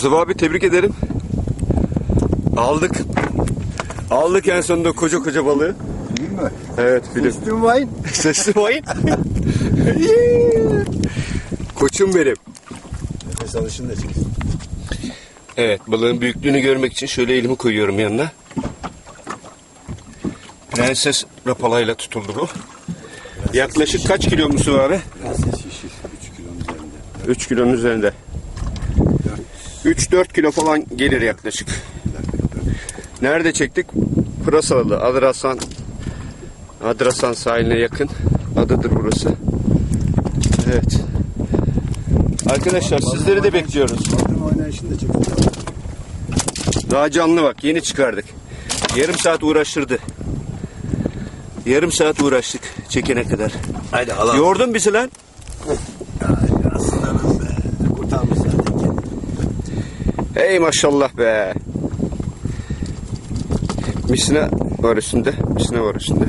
Mustafa abi tebrik ederim. Aldık. Aldık en sonunda koca koca balığı. Değil mi? Evet film. Üstün wine. Sesli vayın. Koçum benim. Nefes alışını da çeksin. Evet balığın büyüklüğünü görmek için şöyle elimi koyuyorum yanına. Prenses rapalayla tutuldu bu. Yaklaşık kaç kilo musun abi? Prenses şişi. 3 kilonun üzerinde. 3 kilonun üzerinde. 3-4 kilo falan gelir yaklaşık. Nerede çektik? Pırasalı, Adrasan. Adrasan sahiline yakın. Adadır burası. Evet. Arkadaşlar sizleri de bekliyoruz. Daha canlı bak yeni çıkardık. Yarım saat uğraştırdı. Yarım saat uğraştık çekene kadar. Haydi alalım. Yordun bizi lan. Hey maşallah be. Misine var üstünde. Misine var üstünde.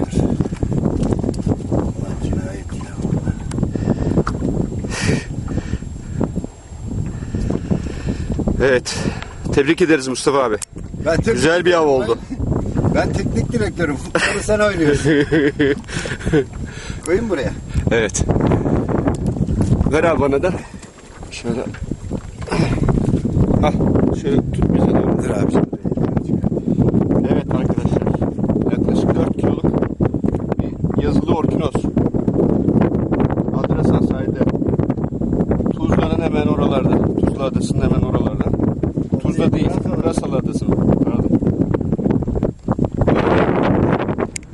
Evet. Tebrik ederiz Mustafa abi. Ben Güzel bir av oldu. Ben teknik direktörüm. Futbolu sen oynuyorsun. Koyun buraya. Evet. Ver abi bana da. Şöyle. Al. Şöyle tut bize doğru. Dur abi. Evet arkadaşlar. Yaklaşık 4 kiloluk bir yazılı orkinos. Adrasan sahilde. Tuzla'nın hemen oralarda. Tuzla Adası'nın hemen oralarda. Tuzla değil. Pırasalı Adası'nın. Pardon.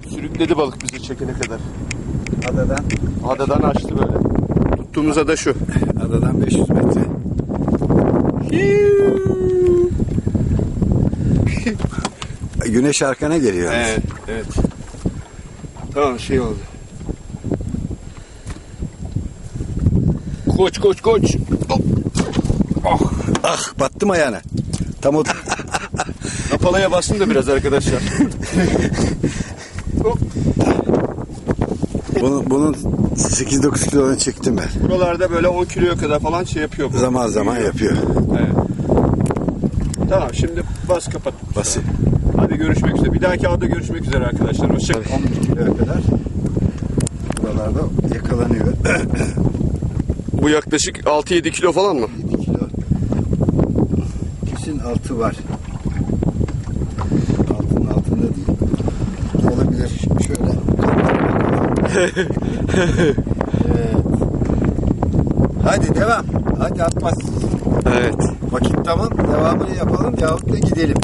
Sürükledi balık bizi çekene kadar. Adadan, Adadan açtı böyle. Tuttuğumuz ada şu. adadan 500 metre. Güneş arkana geliyor. Evet, evet. Tamam şey oldu. Koç koç koç. Hop. Ah, Ah battım ayağına. Tam o napalaya bastım da biraz arkadaşlar. Hop. bunun, bunun 8-9 kilonu çektim ben. Buralarda böyle 10 kiloya kadar falan şey yapıyor. bu. Zaman zaman yapıyor. Evet. Tamam şimdi bas kapat. Basayım. Hadi görüşmek üzere. Bir dahaki avda görüşmek üzere arkadaşlar. Hoşçakalın. 12 kiloya kadar buralarda yakalanıyor. Bu yaklaşık 6-7 kilo falan mı? 7 kilo. Kesin altı var. Altının altında değil. Olabilir. Şöyle. evet. Hadi devam. Hadi atmaz. Evet. Vakit tamam. Devamını yapalım yahut da gidelim.